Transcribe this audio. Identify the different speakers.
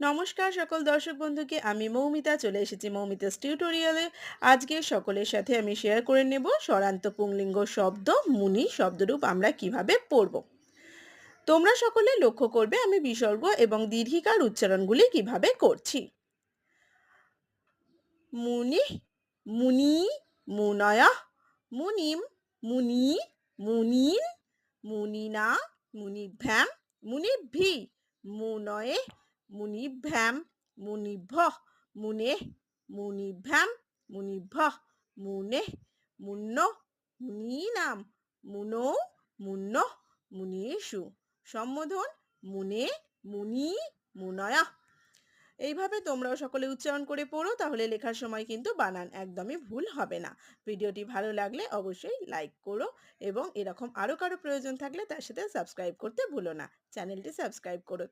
Speaker 1: নমস্কার সকল দর্শক বন্ধুকে, আমি মৌমিতা, চলে এসেছি মৌমিতাস টিউটোরিয়ালে আজকে সকলের সাথে আমি শেয়ার করে নেব স্বরান্ত পুংলিঙ্গ শব্দ, মুনি শব্দরূপ আমরা কীভাবে পড়ব। তোমরা সকলে লক্ষ্য করবে আমি বিসর্গ এবং দীর্ঘিকার উচ্চারণগুলি কীভাবে করছি। মুনি মুনি, মুনয়, মুনিম, মুনি, মুনিন, মুনিনা, মুনিভ্যাম, মুনিভি, মুনয়ে মুনিভ্যাম মুনিভ মুনে, মুনিভ্যাম মুনিভ মুনে, মুন্ন, মুনীনাম, মুনো, মুন্ন, মুনীষু। সম্বোধন, মুনে, মুনি, মুনয়া। এইভাবে তোমরাও সকলে উচ্চারণ করে পড়ো, তাহলে লেখার সময় কিন্তু বানান একদমই ভুল হবে না। ভিডিওটি ভালো লাগলে অবশ্যই লাইক করো এবং এরকম আরও কারও প্রয়োজন থাকলে তার সাথে সাবস্ক্রাইব করতে ভুলো না। চ্যানেলটি সাবস্ক্রাইব করো।